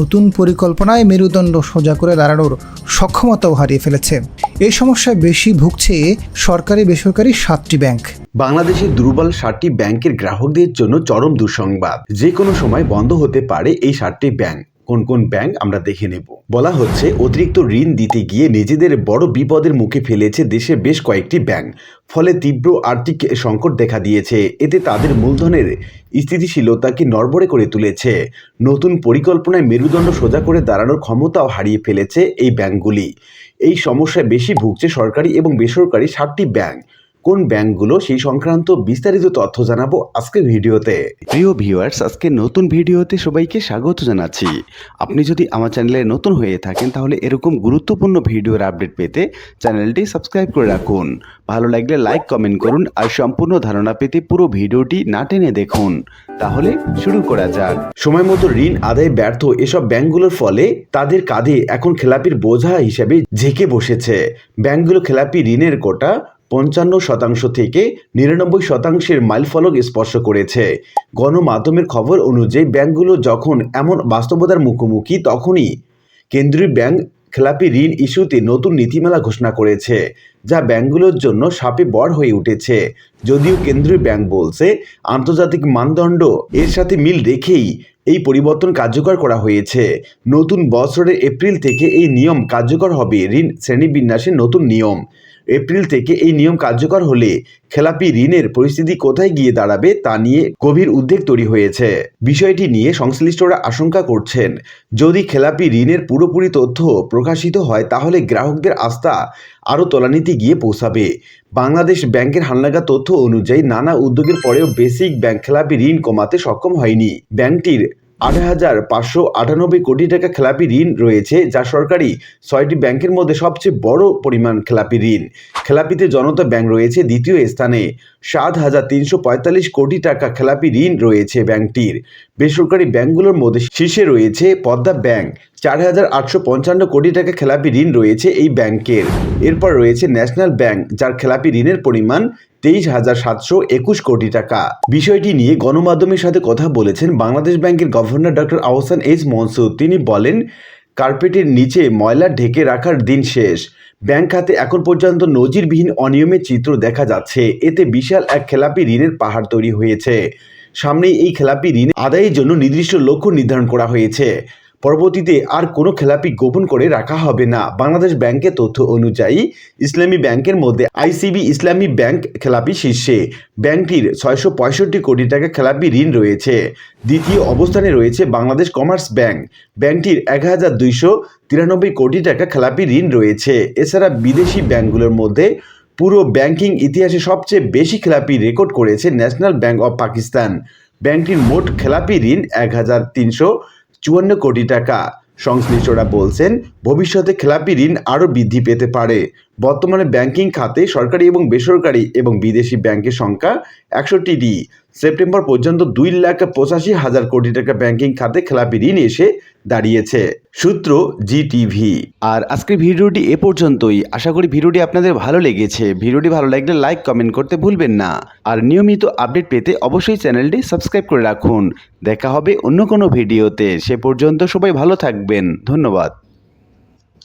নতুন পরিকল্পনায় মেরুদণ্ড সোজা করে দাঁড়ানোর সক্ষমতাও হারিয়ে ফেলেছে। এই সমস্যায় বেশি ভুগছে সরকারি বেসরকারি সাতটি ব্যাংক। বাংলাদেশের দুর্বল সাতটি ব্যাংকের গ্রাহকদের জন্য চরম দুঃসংবাদ। যে কোনো সময় বন্ধ হতে পারে এই সাতটি ব্যাংক। কোন কোন ব্যাংক আমরা দেখে নেব। বলা হচ্ছে, অতিরিক্ত ঋণ দিতে গিয়ে নিজেদের বড় বিপদের মুখে ফেলেছে দেশে বেশ কয়েকটি ব্যাংক ফলে তীব্র আর্থিক সংকট দেখা দিয়েছে। এতে তাদের মূলধনের স্থিতিশীলতাকে নড়বড়ে করে তুলেছে। নতুন পরিকল্পনায় মেরুদণ্ড সোজা করে দাঁড়ানোর ক্ষমতাও হারিয়ে ফেলেছে এই ব্যাংকগুলি এই সমস্যায় বেশি ভুগছে সরকারি এবং বেসরকারি ষাটটি ব্যাংক কোন ব্যাংকগুলো সেই সংক্রান্ত বিস্তারিত তথ্য জানাব আজকের ভিডিওতে। প্রিয় ভিউয়ার্স আজকে নতুন ভিডিওতে সবাইকে স্বাগত জানাচ্ছি। আপনি যদি আমার চ্যানেলে নতুন হয়ে থাকেন তাহলে এরকম গুরুত্বপূর্ণ ভিডিওর আপডেট পেতে চ্যানেলটি সাবস্ক্রাইব করে রাখুন। ভালো লাগলে লাইক কমেন্ট করুন আর সম্পূর্ণ ধারণা পেতে পুরো ভিডিওটি না টেনে দেখুন। তাহলে শুরু করা যাক। সময় মতো ঋণ আদায় ব্যর্থ এসব ব্যাংকগুলোর ফলে তাদের কাঁধে এখন খেলাপির বোঝা হিসেবে ঝেঁকে বসেছে। ব্যাংকগুলো খেলাপি ঋণের কোটা পঞ্চান্ন শতাংশ থেকে নিরানব্বই শতাংশের মাইলফলক স্পর্শ করেছে। গণমাধ্যমের খবর অনুযায়ী ব্যাংকগুলো যখন এমন বাস্তবতার মুখোমুখি, তখনই কেন্দ্রীয় ব্যাংক খেলাপি ঋণ ইস্যুতে নতুন নীতিমালা ঘোষণা করেছে, যা ব্যাংকগুলোর জন্য সাপে বড় হয়ে উঠেছে। যদিও কেন্দ্রীয় ব্যাংক বলছে, আন্তর্জাতিক মানদণ্ড এর সাথে মিল রেখেই এই পরিবর্তন কার্যকর করা হয়েছে। নতুন বছরের এপ্রিল থেকে এই নিয়ম কার্যকর হবে, ঋণ শ্রেণীবিন্যাসের নতুন নিয়ম। এপ্রিল থেকে এই নিয়ম কার্যকর হলে খেলাপি ঋণের পরিস্থিতি কোথায় গিয়ে দাঁড়াবে তা নিয়ে গভীর উদ্বেগ তৈরি হয়েছে। বিষয়টি নিয়ে সংশ্লিষ্টরা আশঙ্কা করছেন। যদি খেলাপি ঋণের পুরোপুরি তথ্য প্রকাশিত হয়, তাহলে গ্রাহকদের আস্থা আরও তলানিতে গিয়ে পৌঁছাবে। বাংলাদেশ ব্যাংকের হালনাগা তথ্য অনুযায়ী নানা উদ্যোগের পরেও বেসিক ব্যাংক খেলাপি ঋণ কমাতে সক্ষম হয়নি। ব্যাংকটির আট হাজার পাঁচশো আটানব্বই কোটি টাকা খেলাপি ঋণ রয়েছে, যা সরকারি ছয়টি ব্যাংকের মধ্যে সবচেয়ে বড় পরিমাণ খেলাপি ঋণ। খেলাপিতে জনতা ব্যাংক রয়েছে দ্বিতীয় স্থানে। সাত হাজার তিনশো পঁয়তাল্লিশ কোটি টাকা খেলাপি ঋণ রয়েছে ব্যাংকটির। বেসরকারি ব্যাংকগুলোর মধ্যে শীর্ষে রয়েছে পদ্মা ব্যাংক। চার হাজার আটশো পঞ্চান্ন কোটি টাকা খেলাপি ঋণ রয়েছে এই ব্যাংকের। এরপর রয়েছে ন্যাশনাল ব্যাংক, যার খেলাপি ঋণের পরিমাণ তেইশ হাজার সাতশো একুশ কোটি টাকা। বিষয়টি নিয়ে গণমাধ্যমের সাথে কথা বলেছেন বাংলাদেশ ব্যাংকের governor doctor Ahsan H Mansur. তিনি বলেন, কার্পেটের নিচে ময়লা ঢেকে রাখার দিন শেষ। ব্যাংক খাতে এখন পর্যন্ত নজিরবিহীন অনিয়মের চিত্র দেখা যাচ্ছে। এতে বিশাল এক খেলাপি ঋণের পাহাড় তৈরি হয়েছে। সামনেই এই খেলাপি ঋণ আদায়ের জন্য নির্দিষ্ট লক্ষ্য নির্ধারণ করা হয়েছে। পরবর্তীতে আর কোনো খেলাপি গোপন করে রাখা হবে না। বাংলাদেশ ব্যাংকের তথ্য অনুযায়ী, ইসলামী ব্যাংকের মধ্যে আইসিবি ইসলামী ব্যাংক খেলাপি শীর্ষে। ব্যাংকটির ছয়শো পঁয়ষট্টি কোটি টাকা খেলাপি ঋণ রয়েছে। দ্বিতীয় অবস্থানে রয়েছে বাংলাদেশ কমার্স ব্যাংক। ব্যাংকটির এক হাজার দুইশো তিরানব্বই কোটি টাকা খেলাপি ঋণ রয়েছে। এছাড়া বিদেশি ব্যাংকগুলোর মধ্যে পুরো ব্যাংকিং ইতিহাসে সবচেয়ে বেশি খেলাপি রেকর্ড করেছে ন্যাশনাল ব্যাংক অব পাকিস্তান। ব্যাংকটির মোট খেলাপি ঋণ এক হাজার তিনশো চুয়ান্ন কোটি টাকা। সংশ্লিষ্টরা বলছেন, ভবিষ্যতে খেলাপি ঋণ আরও বৃদ্ধি পেতে পারে। বর্তমানে ব্যাংকিং খাতে সরকারি এবং বেসরকারি এবং বিদেশি ব্যাংকের সংখ্যা একষট্টিটি সেপ্টেম্বর পর্যন্ত দুই লাখ পঁচাশি হাজার কোটি টাকা ব্যাংকিং খাতে খেলাপি ঋণ এসে দাঁড়িয়েছে। সূত্র জিটিভি। আর আজকের ভিডিওটি এ পর্যন্তই। আশা করি ভিডিওটি আপনাদের ভালো লেগেছে। ভিডিওটি ভালো লাগলে লাইক, কমেন্ট করতে ভুলবেন না। আর নিয়মিত আপডেট পেতে অবশ্যই চ্যানেলটি সাবস্ক্রাইব করে রাখুন। দেখা হবে অন্য কোনো ভিডিওতে। সে পর্যন্ত সবাই ভালো থাকবেন। ধন্যবাদ।